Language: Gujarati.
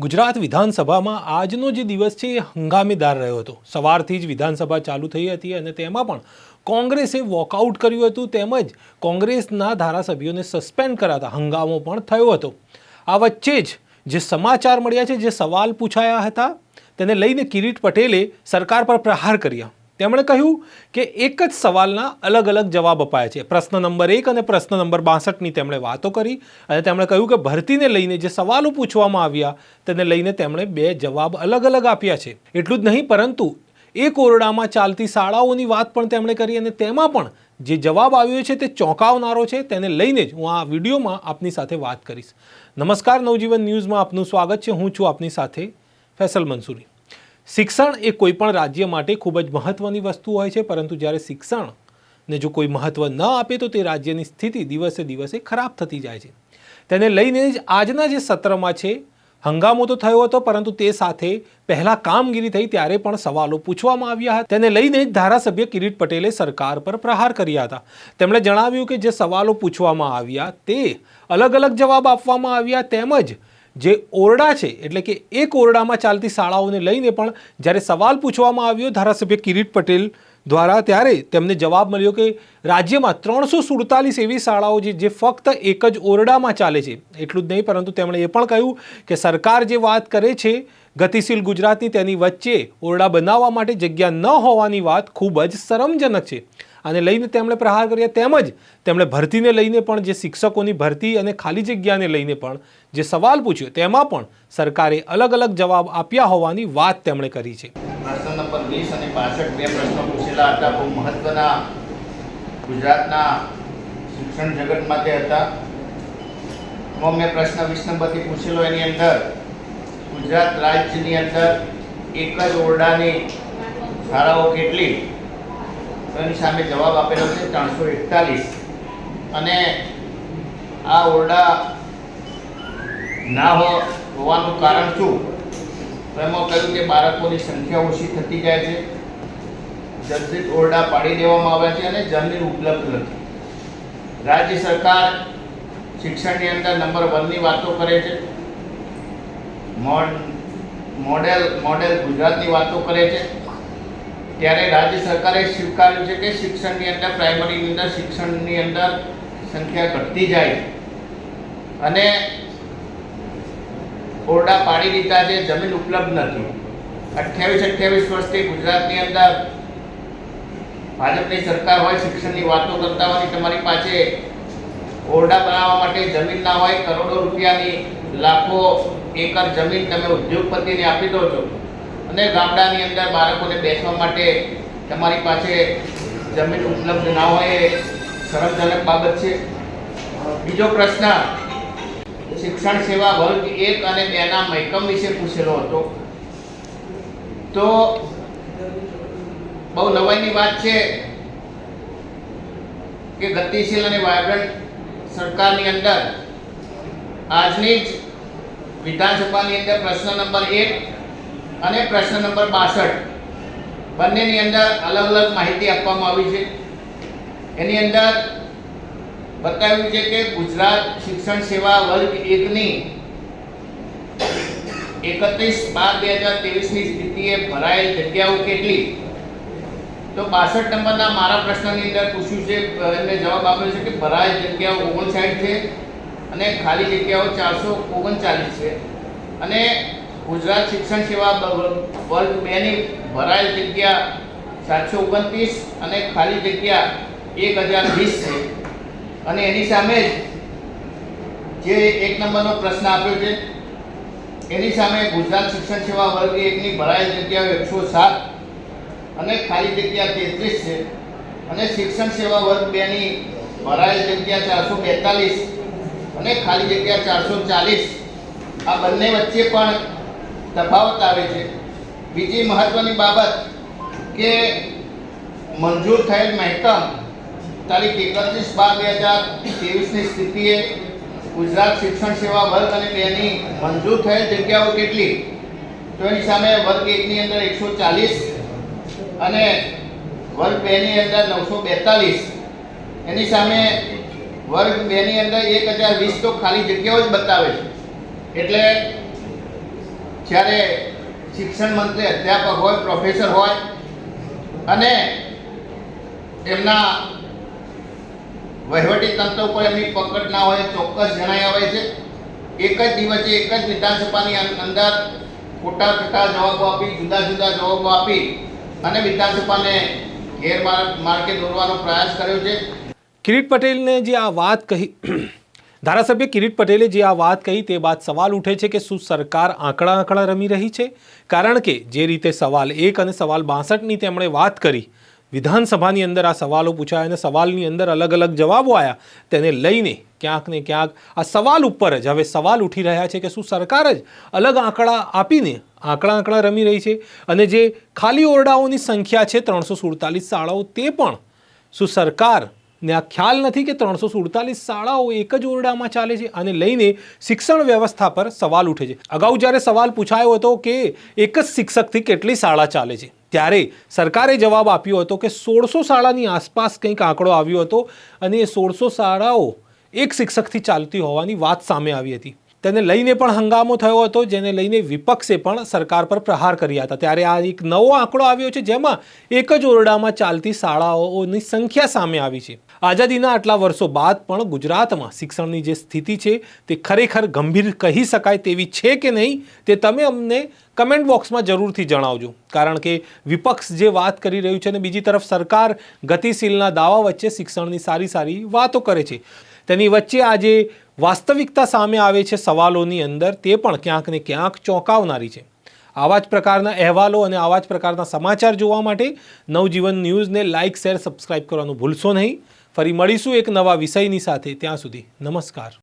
ગુજરાત વિધાનસભામાં આજનો જે દિવસ છે એ હંગામેદાર રહ્યો હતો. સવારથી જ વિધાનસભા ચાલુ થઈ હતી અને તેમાં પણ કોંગ્રેસે વોકઆઉટ કર્યું હતું. તેમજ કોંગ્રેસના ધારાસભ્યોને સસ્પેન્ડ કરાતા હંગામો પણ થયો હતો. આ વચ્ચે જ જે સમાચાર મળ્યા છે, જે સવાલ પૂછાયા હતા, તેને લઈને કિરીટ પટેલે સરકાર પર પ્રહાર કર્યા. તેમણે કહ્યું કે એક જ સવાલના અલગ અલગ જવાબ અપાયા છે. પ્રશ્ન નંબર એક અને પ્રશ્ન નંબર બાસઠની તેમણે વાતો કરી અને તેમણે કહ્યું કે ભરતીને લઈને જે સવાલો પૂછવામાં આવ્યા તેને લઈને તેમણે બે જવાબ અલગ અલગ આપ્યા છે. એટલું જ નહીં, પરંતુ એક ઓરડામાં ચાલતી શાળાઓની વાત પણ તેમણે કરી અને તેમાં પણ જે જવાબ આવ્યો છે તે ચોંકાવનારો છે, તેને લઈને જ હું આ વિડીયોમાં આપની સાથે વાત કરીશ. નમસ્કાર, નવજીવન ન્યૂઝમાં આપનું સ્વાગત છે. હું છું આપની સાથે ફેસલ મંસૂરી. શિક્ષણ એ કોઈ પણ રાજ્ય માટે ખૂબ જ મહત્ત્વની વસ્તુ હોય છે, પરંતુ જ્યારે શિક્ષણને જો કોઈ મહત્ત્વ ન આપે, તો તે રાજ્યની સ્થિતિ દિવસે દિવસે ખરાબ થતી જાય છે. તેને લઈને જ આજના જે સત્રમાં છે, હંગામો તો થયો હતો, પરંતુ તે સાથે પહેલાં કામગીરી થઈ, ત્યારે પણ સવાલો પૂછવામાં આવ્યા હતા. તેને લઈને જ ધારાસભ્ય કિરીટ પટેલે સરકાર પર પ્રહાર કર્યા હતા. તેમણે જણાવ્યું કે જે સવાલો પૂછવામાં આવ્યા, તે અલગ અલગ જવાબ આપવામાં આવ્યા, તેમજ જે ઓરડા છે, એટલે કે એક ઓરડામાં ચાલતી શાળાઓને લઈને પણ જ્યારે સવાલ પૂછવામાં આવ્યો ધારાસભ્ય કિરીટ પટેલ દ્વારા, ત્યારે તેમને જવાબ મળ્યો કે રાજ્યમાં ત્રણસો સુડતાલીસ એવી શાળાઓ છે, જે ફક્ત એક જ ઓરડામાં ચાલે છે. એટલું જ નહીં, પરંતુ તેમણે એ પણ કહ્યું કે સરકાર જે વાત કરે છે, ગતિશીલ ગુજરાતની તેની વચ્ચે ઓરડા બનાવવા માટે જગ્યા ન હોવાની વાત ખૂબ જ શરમજનક છે. આને લઈને તેમણે પ્રહાર કર્યા. તેમજ તેમણે ભરતીને લઈને પણ જે શિક્ષકોની ભરતી અને ખાલી જગ્યાને લઈને પણ જે સવાલ પૂછ્યો, તેમાં પણ સરકારે અલગ અલગ જવાબ આપ્યા હોવાની વાત તેમણે કરી છે. પ્રશ્ન નંબર વીસ અને પાસઠ બે પ્રશ્નો પૂછેલા હતા. બહુ મહત્વના ગુજરાતના શિક્ષણ જગત માટે હતા મેં પ્રશ્ન વીસ નંબરથી પૂછેલો. એની અંદર ગુજરાત રાજ્યની અંદર એક જ ઓરડાની શાળાઓ કેટલી? એની સામે જવાબ આપેલો છે ત્રણસો એકતાલીસ. અને આ ઓરડા ના હોવાનું કારણ શું? તો એમાં કહ્યું કે બાળકોની સંખ્યા ઓછી થતી જાય છે. જર્જરિત ઓરડા પાડી દેવામાં આવ્યા છે અને જમીન ઉપલબ્ધ નથી. રાજ્ય સરકાર શિક્ષણની અંદર નંબર વનની વાતો કરે છે. મોડ, મોડેલ મોડેલ ગુજરાતની વાતો કરે છે. ત્યારે રાજ્ય સરકારે સ્વીકાર્યું છે કે શિક્ષણની અંદર, પ્રાઇમરીની અંદર, શિક્ષણની અંદર સંખ્યા ઘટતી જાય અને ઓરડા પાડી દીધા છે, જમીન ઉપલબ્ધ નથી. અઠ્યાવીસ અઠ્યાવીસ વર્ષથી ગુજરાતની અંદર ભાજપની સરકાર હોય, શિક્ષણની વાતો કરતા હોય તમારી પાસે ઓરડા બનાવવા માટે જમીન ના હોય, કરોડો રૂપિયાની લાખો એકર જમીન તમે ઉદ્યોગપતિને આપી દો છો. અને ગામડાની અંદર બાળકોને બેસવા માટે તમારી પાસે જમીન ઉપલબ્ધ ના હોય એ શરમજનક બાબત છે. બીજો પ્રશ્ન, શિક્ષણ સેવા વર્ગ એક અને બેના મહેકમ વિશે પૂછેલો હતો. તો બહુ નવાઈની વાત છે કે ગતિશીલ અને વાયબ્રન્ટ સરકારની અંદર આજની જ વિધાનસભાની અંદર પ્રશ્ન નંબર એક અને પ્રશ્ન નંબર બાસઠ. બંનેની અંદર અલગ અલગ માહિતી આપવામાં આવી છે. એની અંદર બતાવ્યું છે કે ગુજરાત શિક્ષણ સેવા વર્ગ એકની એકત્રીસ બાર બે હજાર ત્રેવીસની સ્થિતિએ ભરાયેલ જગ્યાઓ કેટલી? તો બાસઠ નંબરના મારા પ્રશ્નની અંદર પૂછ્યું છે, એમને જવાબ આપ્યો છે કે ભરાયેલ જગ્યાઓ ઓગણસાઠ છે અને ખાલી જગ્યાઓ ચારસો ઓગણચાલીસ છે. અને ગુજરાત શિક્ષણ સેવા વર્ગ બેની ભરાયેલ જગ્યા સાતસો ઓગણત્રીસ અને ખાલી જગ્યા એક હજાર વીસ છે. અને એની સામે જ જે એક નંબરનો પ્રશ્ન આપ્યો છે, એની સામે ગુજરાત શિક્ષણ સેવા વર્ગ એકની ભરાયેલ જગ્યાઓ એકસો સાત અને ખાલી જગ્યા તેત્રીસ છે. અને શિક્ષણ સેવા વર્ગ બેની ભરાયેલ જગ્યા ચારસો બેતાલીસ અને ખાલી જગ્યા ચારસો ચાલીસ. આ બંને વચ્ચે પણ તફાવત આવે છે. બીજી મહત્વની બાબત કે મંજૂર થયેલ મહેકમ તારીખ એકત્રીસ બાર બે હજાર ત્રેવીસની સ્થિતિએ ગુજરાત શિક્ષણ સેવા વર્ગ અને બેની મંજૂર થયેલ જગ્યાઓ કેટલી? તો એની સામે વર્ગ એકની અંદર એકસો ચાલીસ અને વર્ગ બેની અંદર નવસો બેતાલીસ. એની સામે વર્ગ બેની અંદર એક હજાર વીસ તો ખાલી જગ્યાઓ જ બતાવે છે. એટલે જ્યારે શિક્ષણ મંત્રી, અધ્યાપક હોય પ્રોફેસર હોય અને એમના વહીવટી તંત્ર ઉપર એમની પકડ ના હોય, ચોક્કસ જણાઈ આવે છે. એક જ દિવસે એક જ વિધાનસભાની અંદર ખોટા ખોટા જવાબો આપી, જુદા જુદા જવાબો આપી અને વિધાનસભાને ગેરમાર્ગે, માર્ગે દોરવાનો પ્રયાસ કર્યો છે. કિરીટ પટેલને જે આ વાત કહી ધારાસભ્ય કિરીટ પટેલે જે આ વાત કહી તે બાદ સવાલ ઉઠે છે કે શું સરકાર આંકડા આંકડા રમી રહી છે? કારણ કે જે રીતે સવાલ એક અને સવાલ બાસઠની તેમણે વાત કરી, વિધાનસભાની અંદર આ સવાલો પૂછાયા અને સવાલની અંદર અલગ અલગ જવાબો આવ્યા તેને લઈને ક્યાંક ને ક્યાંક આ સવાલ ઉપર જ, હવે સવાલ ઉઠી રહ્યા છે કે શું સરકાર જ અલગ આંકડા આપીને આંકડા આંકડા રમી રહી છે? અને જે ખાલી ઓરડાઓની સંખ્યા છે, ત્રણસો સુડતાલીસ શાળાઓ, તે પણ શું સરકાર ને આ ખ્યાલ નથી કે ત્રણસો સુડતાલીસ શાળાઓ એક જ ઓરડામાં ચાલે છે અને લઈને શિક્ષણ વ્યવસ્થા પર સવાલ ઉઠે છે. અગાઉ જ્યારે સવાલ પૂછાયો હતો કે એક જ શિક્ષકથી કેટલી શાળા ચાલે છે, ત્યારે સરકારે જવાબ આપ્યો હતો કે સોળસો શાળાની આસપાસ કંઈક આંકડો આવ્યો હતો અને એ સોળસો શાળાઓ એક શિક્ષકથી ચાલતી હોવાની વાત સામે આવી હતી. તેને લઈને પણ હંગામો થયો હતો, જેને લઈને વિપક્ષે પણ સરકાર પર પ્રહાર કર્યા હતા. ત્યારે આ એક નવો આંકડો આવ્યો છે, જેમાં એક જ ઓરડામાં ચાલતી શાળાઓની સંખ્યા સામે આવી છે. આઝાદીના આટલા વર્ષો બાદ પણ ગુજરાતમાં શિક્ષણની જે સ્થિતિ છે, તે ખરેખર ગંભીર કહી શકાય તેવી છે કે નહીં, તે તમે અમને કમેન્ટ બોક્સમાં જરૂરથી જણાવજો. કારણ કે વિપક્ષ જે વાત કરી રહ્યું છે અને બીજી તરફ સરકાર ગતિશીલના દાવા વચ્ચે શિક્ષણની સારી સારી વાતો કરે છે. તેની વચ્ચે આજે વાસ્તવિકતા સામે આવે છે સવાલોની અંદર, તે પણ ક્યાંક ને ક્યાંક ચોંકાવનારી છે. આવા જ પ્રકારના અહેવાલો અને આવા જ પ્રકારના સમાચાર જોવા માટે નવજીવન ન્યૂઝને લાઇક, શેર, સબસ્ક્રાઇબ કરવાનું ભૂલશો નહીં. ફરી મળીશું એક નવા વિષયની સાથે. ત્યાં સુધી નમસ્કાર.